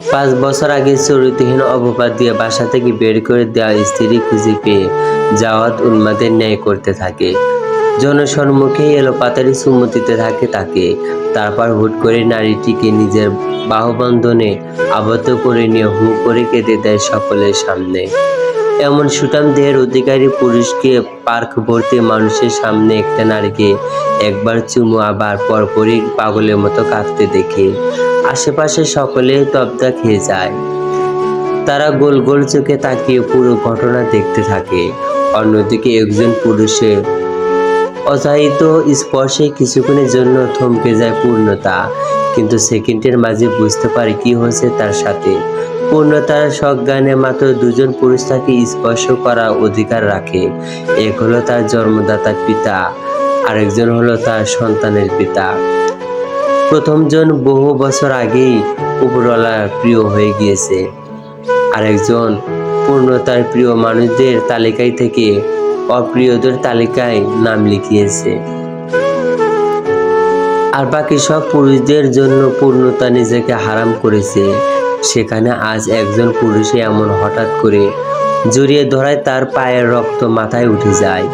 পাঁচ বছর আগে চরিত্রহীন অপবাদ দিয়ে বাসা থেকে বের করে দেওয়া স্ত্রী খুঁজে পেয়ে জাওয়াত উন্মাদের ন্যায় করতে থাকে। জনসন্মুখে এলো পাতারি সুমতিতে থাকে তাকে। তারপর হুট করে নারীটিকে নিজের বাহুবন্ধনে আবদ্ধ করে নিয়ে হু করে কেঁদে দেয় সকলের সামনে। এমন সুটাম দেহের অধিকারী পুরুষকে পার্ক ভর্তি মানুষের সামনে একটা নারীকে একবার চুমু আবার পরপরই পাগলের মতো কাঁদতে দেখে। আশেপাশে সকলে তবদা খেয়ে যায়। তারা গোল গোল চোখে তাকিয়ে পুরো ঘটনা দেখতে থাকে। অন্যদিকে একজন পুরুষের অচাহিত স্পর্শে কিছুক্ষণের জন্য থমকে যায় পূর্ণতা, কিন্তু সেকেন্ডের মাঝে বুঝতে পারে কি হয়েছে তার সাথে। পূর্ণতার সজ্ঞানে মাত্র দুজন পুরুষ তাকে স্পর্শ করার অধিকার রাখে। এক হলো তার জন্মদাতা পিতা, আরেকজন হলো তার সন্তানের পিতা। প্রথমজন বহু বছর আগেই উপরওয়ালা প্রিয় হয়ে গিয়েছে। আরেকজন পূর্ণতার প্রিয় মানুষদের তালিকায় থেকে অপ্রিয়দের তালিকায় নাম লিখিয়েছে। আর বাকি সব পুরুষদের জন্য পূর্ণতা নিজেকে হারাম করেছে। সেখানে আজ একজন পুরুষে এমন হঠাৎ করে জড়িয়ে ধরায় তার পায়ের রক্ত মাথায় উঠে যায়।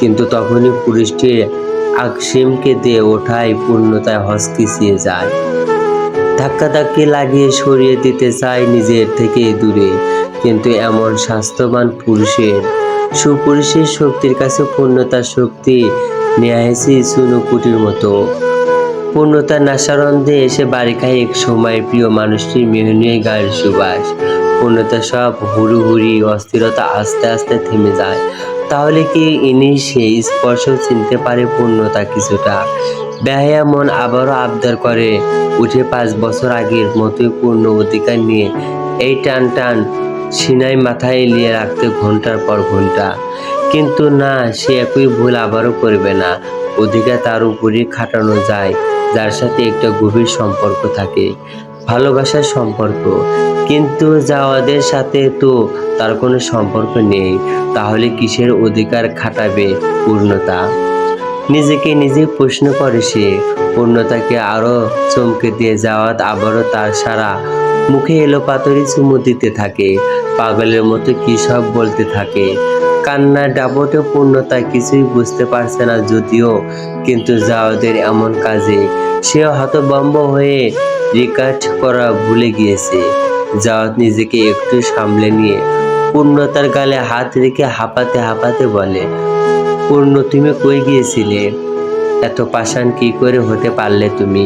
কিন্তু তখনই পুরুষটির আকসিমকে দিয়ে ওঠায় পূর্ণতায় হসকিছিয়ে যায়। ধাক্কাধাক্কি লাগিয়ে সরিয়ে দিতে চায় নিজের থেকে দূরে। কিন্তু এমন স্বাস্থ্যবান পুরুষের, সুপুরুষের শক্তির কাছে পূর্ণতার শক্তি নেয়াইছি চুনুপুটির মতো। পূর্ণতার নাসারন্ধে এসে বাড়ি খায় এক সময় প্রিয় মানুষটির মেহনীয় গায়ের সুবাস। পূর্ণতা সব হুড়ুহুড়ি, অস্থিরতা আস্তে আস্তে থেমে যায়। তাহলে কি ইনি সেই স্পর্শ চিনতে পারে পূর্ণতা কিছুটা? বেহায়া মন আবারও আবদার করে, উঠে পাঁচ বছর আগের মতোই পূর্ণ অধিকার নিয়ে এই টান টান সিনাই মাথায় নিয়ে রাখতে ঘণ্টার পর ঘণ্টা কিন্তু না, সে একই ভুল আবারও করবে না। অধিকার তার উপরই খাটানো যায়। যার সাথে একটা গভীর সম্পর্ক থাকে, ভালোবাসার সম্পর্ক। কিন্তু যাওয়াদের সাথে তো তার কোনো সম্পর্ক নেই, তাহলে কিসের অধিকার খাটাবে পূর্ণতা? নিজেকে নিজে প্রশ্ন করে সে, পূর্ণতাকে আরও চমকে দিয়ে যাওয়াত আবারও তার সারা মুখে এলো পাথরি চুমু দিতে থাকে, পাগলের মতো কি সব বলতে থাকে? কান্নার ডাবটে পূর্ণতা কিছুই বুঝতে পারছে না যদিও, কিন্তু জাওয়াদের এমন কাজে সে হতবম্ব হয়ে রিকার্ড করা ভুলে গিয়েছে। জাওয়াত নিজেকে একটু সামলে নিয়ে পূর্ণতার গালে হাত রেখে হাঁপাতে হাঁপাতে বলে, পূর্ণ, তুমি কই গিয়েছিলে? এত পাষাণ কি করে হতে পারলে তুমি?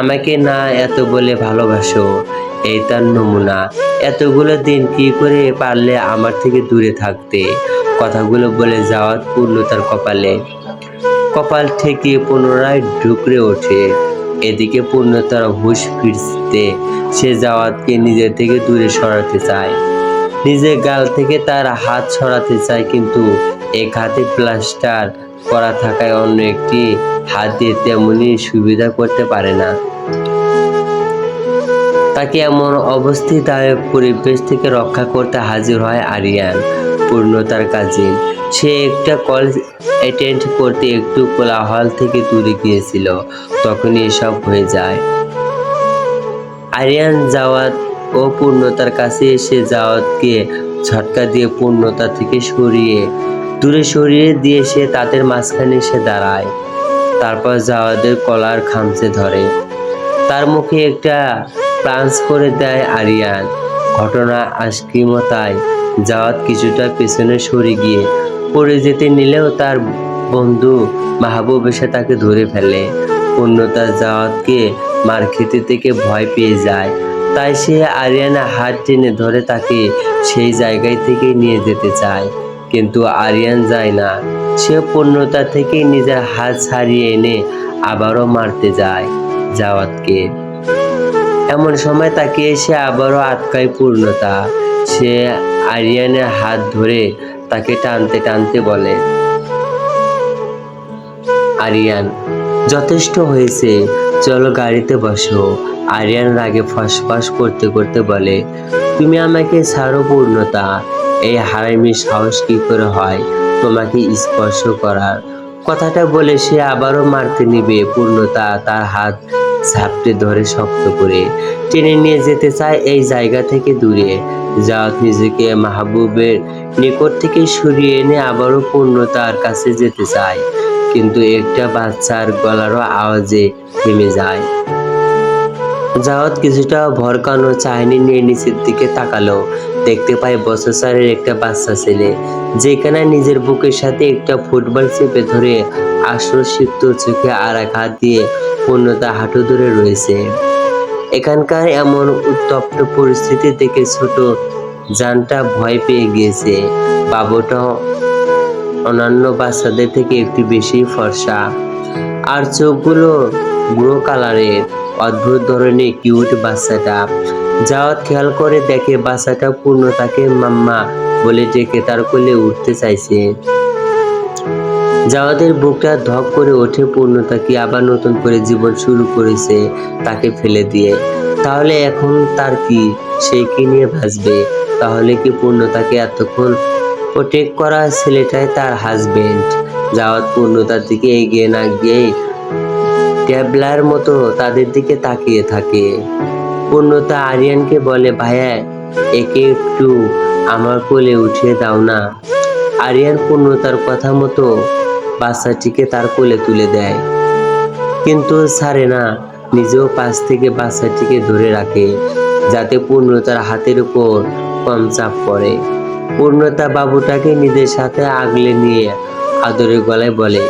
আমাকে না এত বলে ভালোবাসো, এই তার নমুনা। এতগুলো দিন কি করে পারলে আমার থেকে দূরে থাকতে? কথাগুলো বলে যাওয়া পূর্ণতার কপালে। কপাল থেকে পুনরায় ঢুকরে ওঠে। এদিকে পূর্ণতার হুশ ফিরতে সে জাওয়াতকে নিজের থেকে দূরে সরাতে চায়। নিজের গাল থেকে তার হাত সরাতে চায়, কিন্তু এক হাতে প্লাস্টার করা থাকায় অন্য একটি হাত দিয়ে তেমনই সুবিধা করতে পারে না। তাকে এমন অবস্থিদায়ক পরিবেশ থেকে রক্ষা করতে হাজির হয় আরিয়ান, পূর্ণতার কাজে। সে একটা কল অ্যাটেন্ড করতে একটু কোলাহল থেকে দূরে গিয়েছিল, তখনই এসব হয়ে যায়। আরিয়ান জাওয়াত ও পূর্ণতার কাছে এসে জাওয়াতকে ঝটকা দিয়ে পূর্ণতা থেকে সরিয়ে, দূরে সরিয়ে দিয়ে সে তাদের মাঝখানে এসে দাঁড়ায়। তারপর জাওয়াদের কলার খামচে ধরে। তার মুখে একটা প্লান্স করে দেয় আরিয়ান। ঘটনা আইসক্রিমতায় জাওয়াত কিছুটা পেছনে সরে গিয়ে পড়ে যেতে নিলেও তার বন্ধু মাহবুব এসে তাকে ধরে ফেলে। পূর্ণতা জাওয়াতকে মার খেতে থেকে ভয় পেয়ে যায়। তাই সে আরিয়ানা হাত টেনে ধরে তাকে সেই জায়গায় থেকে নিয়ে যেতে চায়। কিন্তু আরিয়ান যায় না। সে পূর্ণতা থেকে নিজের হাত ছাড়িয়ে এনে আবারও মারতে যায় জাওয়াতকে এমন সময় তাকে এসে আবারও আটকায় পূর্ণতা। সে আরিয়ানের হাত ধরে তাকে টানতে টানতে বলে, আরিয়ান, যথেষ্ট হয়েছে। চলো গাড়িতে বসো। আরিয়ান রাগে ফসফস করতে করতে বলে, তুমি আমাকে ছাড়ো পূর্ণতা। এই হারামি সাহস কি করে হয় তোমাকে স্পর্শ করার? কথাটা বলে সে আবারও মারতে নিবে। পূর্ণতা তার হাত ঝাপটে ধরে শক্ত করে টেনে নিয়ে যেতে চায় এই জায়গা থেকে দূরে। যা নিজেকে মাহবুবের নিকট থেকে সরিয়ে এনে আবারও পূর্ণতার কাছে যেতে চায়। কিন্তু একটা বাচ্চার গলারও আওয়াজে থেমে যায়। জাওয়াত কিছুটা ভরকানো চাহনি নিয়ে নিচের দিকে তাকালো। দেখতে পায় বছর চারের একটা বাচ্চা ছেলে, যেখানে নিজের বুকের সাথে একটা ফুটবল চেপে ধরে আশ্রসিক্ত চোখে আর এক হাত দিয়ে পূর্ণতা হাঁটু ধরে রয়েছে। এখানকার এমন উত্তপ্ত পরিস্থিতি থেকে ছোট যানটা ভয় পেয়ে গিয়েছে। বাবুটা অন্যান্য বাচ্চাদের থেকে একটু বেশি ফর্সা। আর চোখগুলো ব্রো কালারের। অদ্ভুত ধরনের কিউট বাচ্চাটা। জাওয়াত খেয়াল করে দেখে বাচ্চাটা পূর্ণতাকে মাম্মা বলে ডেকে তার কোলে উঠতে চাইছে। জাওয়াদের বুকটা ধপ করে ওঠে পূর্ণতা কি আবার নতুন করে জীবন শুরু করেছে তাকে ফেলে দিয়ে। তাহলে এখন তার কি? সে কি নিয়ে ভাসবে? তাহলে কি পূর্ণতাকে এতক্ষণ প্রোটেক্ট করা ছেলেটাই তার হাজবেন্ড জাওয়াত পূর্ণতার দিকে এগিয়ে না গিয়ে ট্যাবলার মতো তাদের দিকে তাকিয়ে থাকে। পূর্ণতা আরিয়ানকে বলে, ভাইয়া, একে একটু আমার কোলে উঠিয়ে দাও না। আরিয়ান পূর্ণতার কথা মতো বাচ্চাটিকে তার কোলে তুলে দেয়। কিন্তু ছাড়ে না, নিজেও পাশ থেকে বাচ্চাটিকে ধরে রাখে, যাতে পূর্ণতার হাতের উপর কম চাপ পড়ে। পূর্ণতা বাবুটাকে নিজের সাথে আগলে নিয়ে আদরের গলায় বলে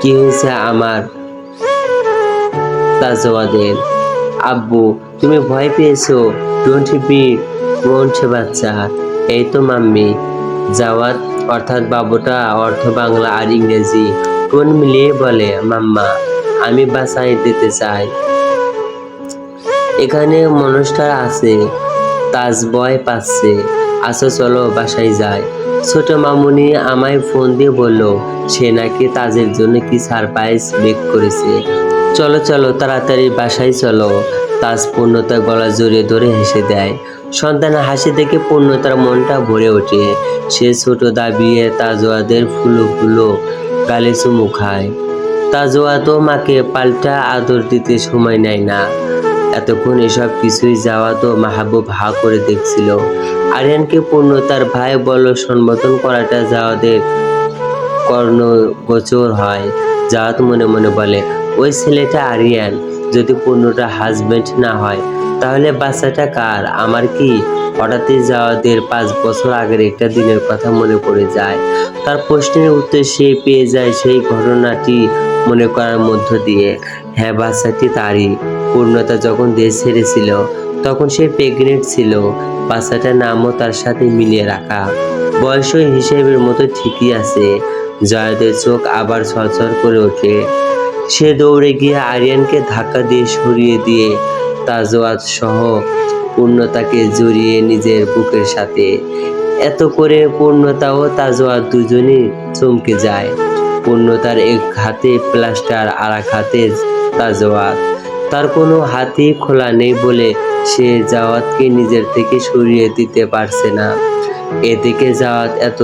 কি হয়েছে আমার? তাজওয়াদের আব্বু, তুমি ভয় পেয়েছ। ডোন্ট বি ডোন্ট বাচ্চা? এই তো মাম্মি। জাওয়াত, অর্থাৎ বাবুটা অর্থ বাংলা আর ইংরেজি, কোন মিলিয়ে বলে, মাম্মা? আমি বাসায় দিতে চাই। এখানে মনস্টার আছে, তাজ বয় পাচ্ছে। আসো চলো বাসায় যায় ছোট মামুনি আমায় ফোন দিয়ে বলল, সে নাকি তাজের জন্য কি সারপ্রাইজ বেক করেছে? চলো চলো, তাড়াতাড়ি বাসায় চলো। তাজ পূর্ণতা গলা জড়িয়ে ধরে হেসে দেয়। সন্তানের হাসি দেখে পূর্ণতার মনটা ভরে ওঠে। সে ছোট দাবিয়ে তাজোয়াদের ফুলো ফুলো গালে চুমু খায়। তাজোয়া তো মাকে পাল্টা আদর দিতে সময় নেয় না। এতক্ষণ এসব কিছুই যাওয়া তো মাহবুব হা করে দেখছিল। আরিয়ানকে পূর্ণ তার ভাই বল সম্বোধন করাটা যাওয়াদের কর্ণগোচর হয়। জাওয়াত মনে মনে বলে, ওই ছেলেটা আরিয়ান, যদি পূর্ণটা হাজবেন্ড না হয়, তাহলে বাচ্চাটা কার? আমার কি? হঠাৎই যাওয়াদের পাঁচ বছর আগের একটা দিনের কথা মনে পড়ে যায়। তার প্রশ্নের উত্তর সে পেয়ে যায় সেই ঘটনাটি মনে করার মধ্য দিয়ে। হ্যাঁ বাচ্চাটি তারই পূর্ণতা যখন দেশ ছেড়েছিল, তখন সে প্রেগনেন্ট ছিল। বাচ্চাটার নামও তার সাথে মিলিয়ে রাখা। বয়স হিসেবের মতো ঠিকই আছে। জয়াদের চোখ আবার ছলছল করে ওঠে। সে দৌড়ে গিয়ে আরিয়ানকে ধাক্কা দিয়ে সরিয়ে দিয়ে তাজওয়াত সহ পূর্ণতাকে জড়িয়ে নিজের বুকের সাথে। এত করে পূর্ণতা ও তাজওয়াত দুজনেই চমকে যায়। পূর্ণতার এক হাতে প্লাস্টার, আর এক হাতে তাজওয়াত তার কোনো হাতই খোলা নেই বলে সে জাওয়াতকে নিজের থেকে সরিয়ে দিতে পারছে না। এদিকে জাওয়াত এত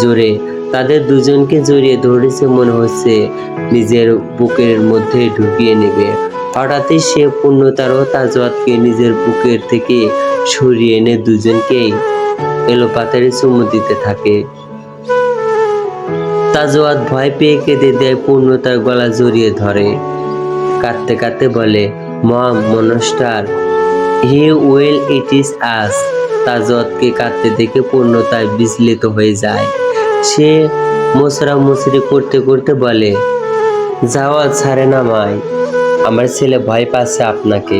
জোরে তাদের দুজনকে জড়িয়ে ধরেছে মনে হচ্ছে নিজের বুকের মধ্যে ঢুকিয়ে নেবে। হঠাৎই সে পূর্ণতার তাজওয়াতকে নিজের বুকের থেকে সরিয়ে এনে দুজনকেই এলোপাতারে চুমু দিতে থাকে। তাজওয়াত ভয় পেয়ে কেঁদে দেয় পূর্ণতার গলা জড়িয়ে ধরে। কাঁদতে কাঁদতে বলে mom monster, he will eat is us. তাজওয়াতকে কাঁদতে দেখে পূর্ণতায় বিচলিত হয়ে যায়। সে মোসরা মুসরি করতে করতে বলে যাওয়া ছাড়ে না মাই আমার ছেলে ভয় পাচ্ছে আপনাকে।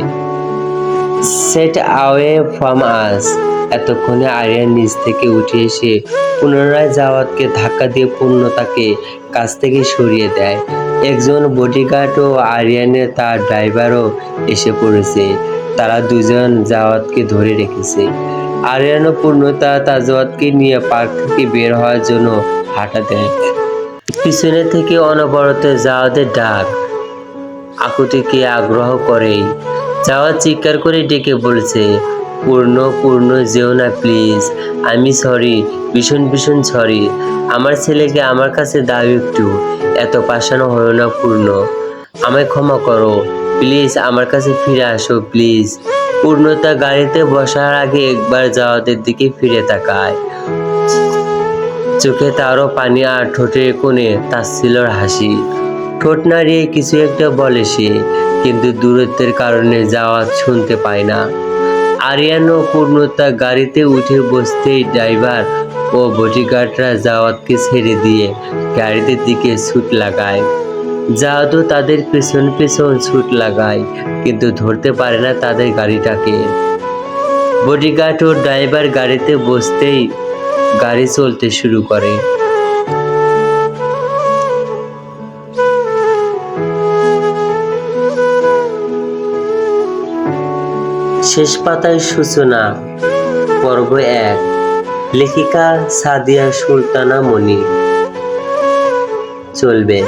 Get away from us. এতক্ষণে আরিয়ান নিচ থেকে উঠে এসে পুনরায় জাওয়াতকে ধাক্কা দিয়ে পূর্ণতাকে কাছ থেকে সরিয়ে দেয়। একজন বডিগার্ড ও আরিয়ানের তার ড্রাইভারও এসে পড়েছে। তারা দুজন জাওয়াতকে ধরে রেখেছে। আরিয়ান ও পূর্ণতা তাজওয়াতকে নিয়ে পার্ক থেকে বের হওয়ার জন্য হাঁটা দেয়। পিছনে থেকে অনবরত জাওয়াতের ডাক আকুতিকে আগ্রহ করেই। যাওয়া চিৎকার করে ডেকে বলছে পূর্ণ পূর্ণ যেও না প্লিজ আমি সরি ভীষণ ভীষণ সরি আমার ছেলেকে আমার কাছে দাও একটু। এত পাশানো হলো না, পূর্ণ। আমায় ক্ষমা করো। প্লিজ আমার কাছে ফিরে আসো প্লিজ পূর্ণতা গাড়িতে বসার আগে একবার যাওয়াদের দিকে ফিরে তাকায়। চোখে তারও পানি আর ঠোঁটের কোণে তাচ্ছিলর হাসি। ঠোঁট নাড়িয়ে কিছু একটা বলে সে, কিন্তু দূরত্বের কারণে যাওয়া শুনতে পায় না। আরিয়ান পূর্ণতা গাড়িতে উঠে বসতেই ড্রাইভার ও বডিগার্ডরা জাওয়াতকে ছেড়ে দিয়ে গাড়িতে দিকে ছুট লাগায়। জাওয়াতও তাদের পেছন পেছন ছুট লাগায়, কিন্তু ধরতে পারে না তাদের গাড়িটাকে। বডিগার্ড ও ড্রাইভার গাড়িতে বসতেই গাড়ি চলতে শুরু করে। শেষ পাতায় সূচনা পর্ব এক লেখিকা সাদিয়া সুলতানা মনি চলবে।